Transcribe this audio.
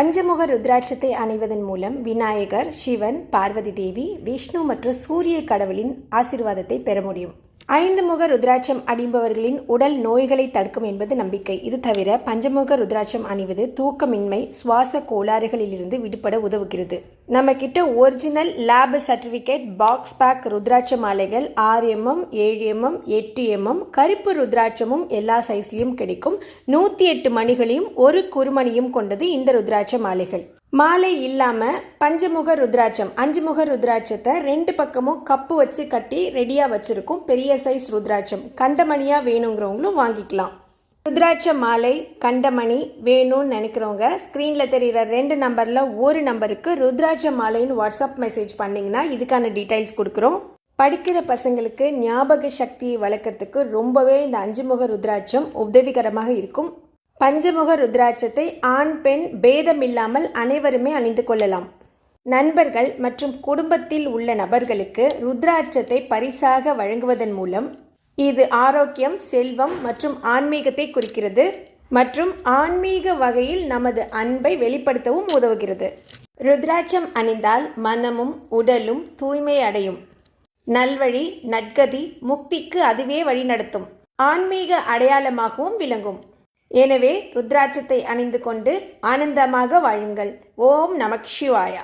பஞ்சமுக ருத்ராட்சத்தை அணிவதன் மூலம் விநாயகர் சிவன் பார்வதி தேவி விஷ்ணு மற்றும் சூரிய கடவுளின் ஆசீர்வாதத்தை பெற முடியும். ஐந்து முக ருத்ராட்சம் அணிபவர்களின் உடல் நோய்களை தடுக்கும் என்பது நம்பிக்கை. இது தவிர பஞ்சமுக ருத்ராட்சம் அணிவது தூக்கமின்மை சுவாச கோளாறுகளிலிருந்து விடுபட உதவுகிறது. நம்ம கிட்ட original lab certificate box pack rudraksha மாலைகள் ஆறு எம்எம் ஏழு எம்எம் எட்டு எம்எம் கருப்பு ருத்ராட்சமும் எல்லா சைஸ்லையும் கிடைக்கும். நூற்றி எட்டு மணிகளையும் ஒரு குறுமணியும் கொண்டது இந்த ருத்ராட்ச மாலைகள். மாலை இல்லாமல் பஞ்சமுக ருத்ராட்சம். அஞ்சு முக ருத்ராட்சத்தை ரெண்டு பக்கமும் கப்பு வச்சு கட்டி ரெடியாக வச்சுருக்கோம் பெரிய சைஸ் ருத்ராட்சம். கண்டமணியாக வேணுங்கிறவங்களும் வாங்கிக்கலாம். ருத்ராட்ச மாலை கண்டமணி வேணும்னு நினைக்கிறவங்க ஸ்க்ரீனில் தெரிகிற ரெண்டு நம்பரில் ஒரு நம்பருக்கு ருத்ராட்ச மாலைன்னு வாட்ஸ்அப் மெசேஜ் பண்ணிங்கன்னா இதுக்கான டீட்டெயில்ஸ் கொடுக்குறோம். படிக்கிற பசங்களுக்கு ஞாபக சக்தியை வளர்க்குறதுக்கு ரொம்பவே இந்த அஞ்சு முக ருத்ராட்சம் உதவிகரமாக இருக்கும். பஞ்சமுக ருத்ராட்சத்தை ஆண் பெண் பேதமில்லாமல் அனைவருமே அணிந்து கொள்ளலாம். நண்பர்கள் மற்றும் குடும்பத்தில் உள்ள நபர்களுக்கு ருத்ராட்சத்தை பரிசாக வழங்குவதன் மூலம் இது ஆரோக்கியம் செல்வம் மற்றும் ஆன்மீகத்தை குறிக்கிறது மற்றும் ஆன்மீக வகையில் நமது அன்பை வெளிப்படுத்தவும் உதவுகிறது. ருத்ராட்சம் அணிந்தால் மனமும் உடலும் தூய்மை அடையும். நல்வழி நற்கதி முக்திக்கு அதுவே வழிநடத்தும். ஆன்மீக அடையாளமாகவும் விளங்கும். எனவே ருத்ராட்சத்தை அணிந்து கொண்டு ஆனந்தமாக வாழுங்கள். ஓம் நமக் சிவாயா.